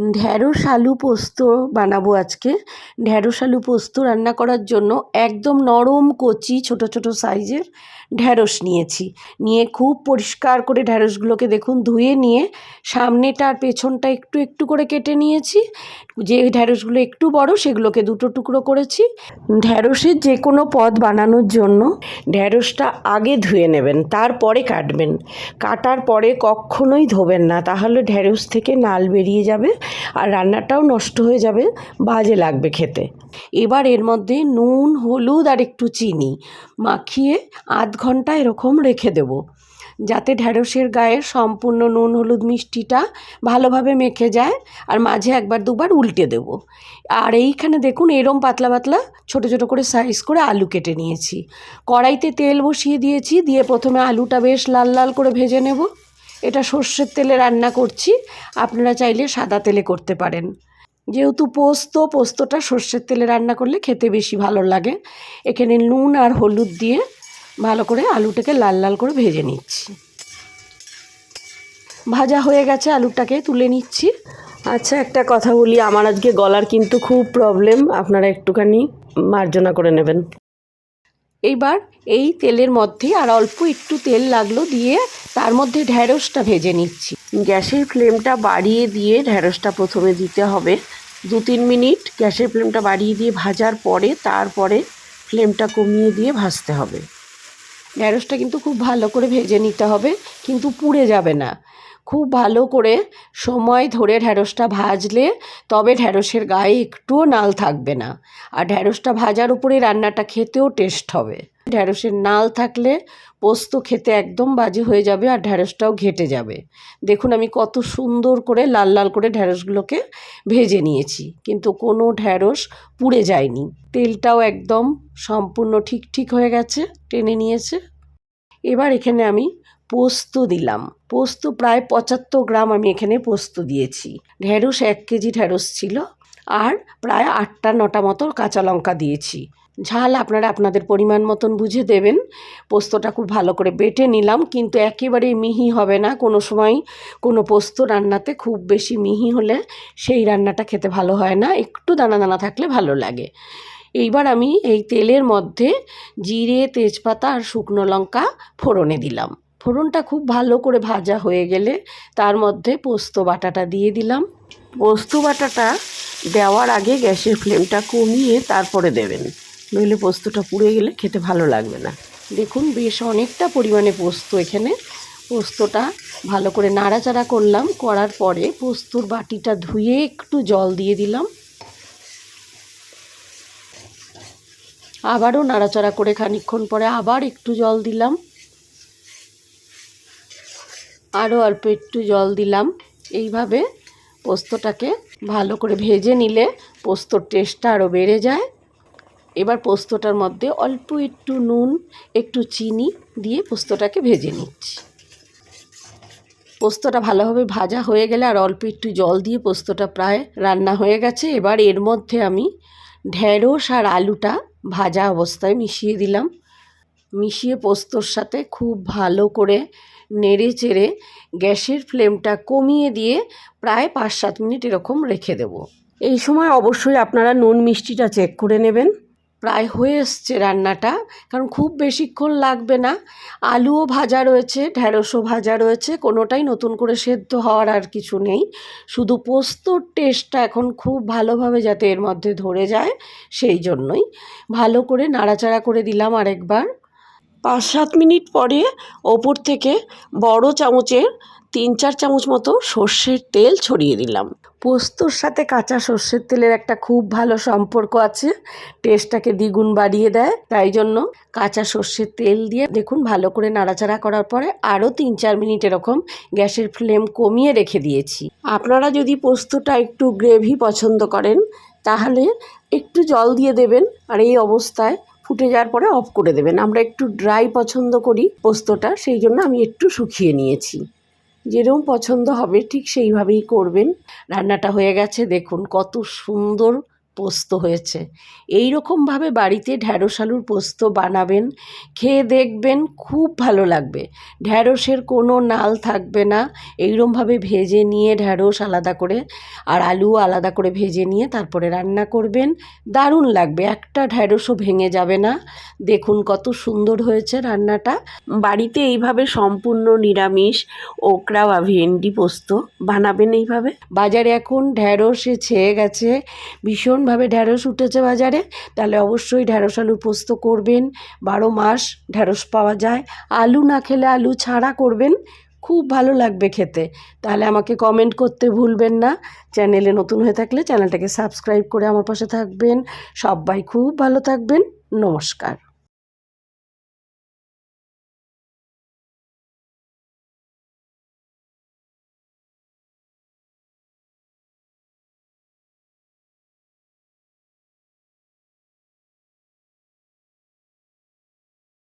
ঢ্যাঁড়স আলু পোস্ত বানাবো আজকে। ঢ্যাঁড়স আলু পোস্ত রান্না করার জন্য একদম নরম কচি ছোট ছোট সাইজের ঢ্যাঁড়স নিয়েছি। নিয়ে খুব পরিষ্কার করে ঢ্যাঁড়সগুলোকে দেখুন ধুয়ে নিয়ে সামনেটা আর পেছনটা একটু একটু করে কেটে নিয়েছি। যে ঢ্যাঁড়সগুলো একটু বড়, সেগুলোকে দুটো টুকরো করেছি। ঢ্যাঁড়সের যে কোনো পদ বানানোর জন্য ঢ্যাঁড়সটা আগে ধুয়ে নেবেন, তারপরে কাটবেন। কাটার পরে কখনোই ধোবেন না, তাহলে ঢ্যাঁড়স থেকে নাল বেরিয়ে যাবে আর রান্নাটাও নষ্ট হয়ে যাবে, বাজে লাগবে খেতে। এবার এর মধ্যে নুন, হলুদ আর একটু চিনি মাখিয়ে আধ ঘণ্টা এরকম রেখে দেবো। যাতে ঢ্যাঁড়সের গায়ে সম্পূর্ণ নুন, হলুদ মিষ্টিটা ভালোভাবে মেখে যায় আর মাঝে একবার, দুবার উল্টে দেব। আর এইখানে দেখুন, এরম পাতলা পাতলা ছোট ছোট করে সাইজ করে আলু কেটে নিয়েছি। কড়াইতে তেল বসিয়ে দিয়েছি, দিয়ে প্রথমে আলুটা বেশ লাল লাল করে ভেজে নেব। এটা সর্ষের তেলে রান্না করছি, আপনারা চাইলে সাদা তেলে করতে পারেন। যেহেতু পোস্ত, পোস্তটা সর্ষের তেলে রান্না করলে খেতে বেশি ভালো লাগে, এখানে নুন আর হলুদ দিয়ে ভালো করে আলুটাকে লাল লাল করে ভেজে নিচ্ছি। ভাজা হয়ে গেছে আলুটাকে তুলে নিচ্ছি। আচ্ছা একটা কথা বলি, আমার আজকে গলার কিন্তু খুব প্রবলেম আপনারা একটুখানি মার্জনা করে নেবেন। এইবার এই তেলের মধ্যে আর অল্প একটু তেল লাগল দিয়ে তার মধ্যে ঢ্যাঁড়সটা ভেজে নিচ্ছি। গ্যাসের ফ্লেমটা বাড়িয়ে দিয়ে ঢ্যাঁড়সটা প্রথমে দিতে হবে। দু তিন মিনিট গ্যাসের ফ্লেমটা বাড়িয়ে দিয়ে ভাজার পরে তারপরে ফ্লেমটা কমিয়ে দিয়ে ভাজতে হবে। ঢ্যাঁড়সটা কিন্তু খুব ভালো করে ভেজে নিতে হবে কিন্তু পুড়ে যাবে না। খুব ভালো করে সময় ধরে ঢ্যাঁড়সটা ভাজলে তবে ঢ্যাঁড়সের গায়ে একটুও নাল থাকবে না। আর ঢ্যাঁড়সটা ভাজার উপরে রান্নাটা খেতেও টেস্ট হবে। ঢ্যাঁড়সের নাল থাকলে পোস্ত খেতে একদম বাজে হয়ে যাবে আর ঢ্যাঁড়সটাও ঘেটে যাবে। দেখুন আমি কত সুন্দর করে লাল লাল করে ঢ্যাঁড়সগুলোকে ভেজে নিয়েছি, কিন্তু কোনো ঢ্যাঁড়স পুড়ে যায়নি। তেলটাও একদম সম্পূর্ণ ঠিক ঠিক হয়ে গেছে, টেনে নিয়েছে। এবার এখানে আমি পোস্ত দিলাম। পোস্ত প্রায় পঁচাত্তর গ্রাম আমি এখানে পোস্ত দিয়েছি। ঢ্যাঁড়স এক কেজি ঢ্যাঁড়স ছিল আর প্রায় আটটা নটা মতো কাঁচা লঙ্কা দিয়েছি। ঝাল আপনারা আপনাদের পরিমাণ মতন বুঝে দেবেন। পোস্তটা খুব ভালো করে বেটে নিলাম কিন্তু একেবারেই মিহি হবে না। কোনো সময় কোনো পোস্ত রান্নাতে খুব বেশি মিহি হলে সেই রান্নাটা খেতে ভালো হয় না। একটু দানা দানা থাকলে ভালো লাগে। এইবার আমি এই তেলের মধ্যে জিরে, তেজপাতা আর শুকনো লঙ্কা ফোড়নে দিলাম। ফোড়নটা খুব ভালো করে ভাজা হয়ে গেলে তার মধ্যে পোস্ত বাটাটা দিয়ে দিলাম। পোস্ত বাটাটা দেওয়ার আগে গ্যাসের ফ্লেমটা কমিয়ে তারপরে দেবেন। নইলে পোস্তটা পুড়ে গেলে খেতে ভালো লাগবে না। দেখুন বেশ অনেকটা পরিমাণে পোস্ত এখানে। পোস্তটা ভালো করে নাড়াচাড়া করলাম, করার পরে পোস্তর বাটিটা ধুয়ে একটু জল দিয়ে দিলাম। আবারও নাড়াচাড়া করে খানিক্ষণ পরে আবার একটু জল দিলাম। আরও অল্প একটু জল দিলাম। এইভাবে পোস্তটাকে ভালো করে ভেজে নিলে পোস্তর টেস্টটা আরও বেড়ে যায়। এবার পোস্তটার মধ্যে অল্প একটু নুন, একটু চিনি দিয়ে পোস্তটাকে ভেজে নিচ্ছি। পোস্তটা ভালোভাবে ভাজা হয়ে গেলে আর অল্প একটু জল দিয়ে পোস্তটা প্রায় রান্না হয়ে গেছে। এবার এর মধ্যে আমি ঢ্যাঁড়স আর আলুটা ভাজা অবস্থায় মিশিয়ে দিলাম। মিশিয়ে পোস্তর সাথে খুব ভালো করে নেড়ে চেড়ে গ্যাসের ফ্লেমটা কমিয়ে দিয়ে প্রায় পাঁচ সাত মিনিট এরকম রেখে দেব। এই সময় অবশ্যই আপনারা নুন মিষ্টিটা চেক করে নেবেন। প্রায় হয়ে এসছে রান্নাটা, কারণ খুব বেশিক্ষণ লাগবে না। আলুও ভাজা রয়েছে ঢ্যাঁড়সও ভাজা রয়েছে, কোনোটাই নতুন করে সেদ্ধ হওয়ার আর কিছু নেই। শুধু পোস্তর টেস্টটা এখন খুব ভালোভাবে যাতে এর মধ্যে ধরে যায়, সেই জন্যই। ভালো করে নাড়াচাড়া করে দিলাম আরেকবার। পাঁচ সাত মিনিট পরে ওপর থেকে বড় চামচের তিন চার চামচ মতো সর্ষের তেল ছড়িয়ে দিলাম। পোস্তর সাথে কাঁচা সর্ষের তেলের একটা খুব ভালো সম্পর্ক আছে। টেস্টটাকে দ্বিগুণ বাড়িয়ে দেয়। তাই জন্য কাঁচা সর্ষের তেল দিয়ে দেখুন ভালো করে নাড়াচাড়া করার পরে আরও তিন চার মিনিট এরকম গ্যাসের ফ্লেম কমিয়ে রেখে দিয়েছি। আপনারা যদি পোস্তটা একটু গ্রেভি পছন্দ করেন, তাহলে একটু জল দিয়ে দেবেন। আর এই অবস্থায় ফুটে যাওয়ার পরে অফ করে দেবেন। আমরা একটু ড্রাই পছন্দ করি পোস্তটা, সেই জন্য আমি একটু শুকিয়ে নিয়েছি। যেরকম পছন্দ হবে ঠিক সেইভাবেই করবেন। রান্নাটা হয়ে গেছে, দেখুন কত সুন্দর পোস্ত হয়েছে। এই রকমভাবে বাড়িতে ঢ্যাঁড়স আলুর পোস্ত বানাবেন, খেয়ে দেখবেন খুব ভালো লাগবে। ঢ্যাঁড়সের কোনো নাল থাকবে না, এইরকমভাবে ভেজে নিয়ে ঢ্যাঁড়স আলাদা করে আর আলু আলাদা করে ভেজে নিয়ে তারপরে রান্না করবেন, দারুণ লাগবে। একটা ঢ্যাঁড়সও ভেঙে যাবে না। দেখুন কত সুন্দর হয়েছে রান্নাটা। বাড়িতে এইভাবে সম্পূর্ণ নিরামিষ ওকরা বা ভেন্ডি পোস্ত বানাবেন এইভাবে। বাজারে এখন ঢ্যাঁড়সে ছেয়ে গেছে ভীষণভাবে ঢ্যাঁড়স উঠেছে বাজারে, তাহলে অবশ্যই ঢ্যাঁড়স আলু পোস্ত করবেন। বারো মাস ঢ্যাঁড়স পাওয়া যায়। আলু না খেলে আলু ছাড়া করবেন, খুব ভালো লাগবে খেতে। তাহলে আমাকে কমেন্ট করতে ভুলবেন না। চ্যানেলে নতুন হয়ে থাকলে চ্যানেলটাকে সাবস্ক্রাইব করে আমার পাশে থাকবেন। সবাই খুব ভালো থাকবেন। নমস্কার।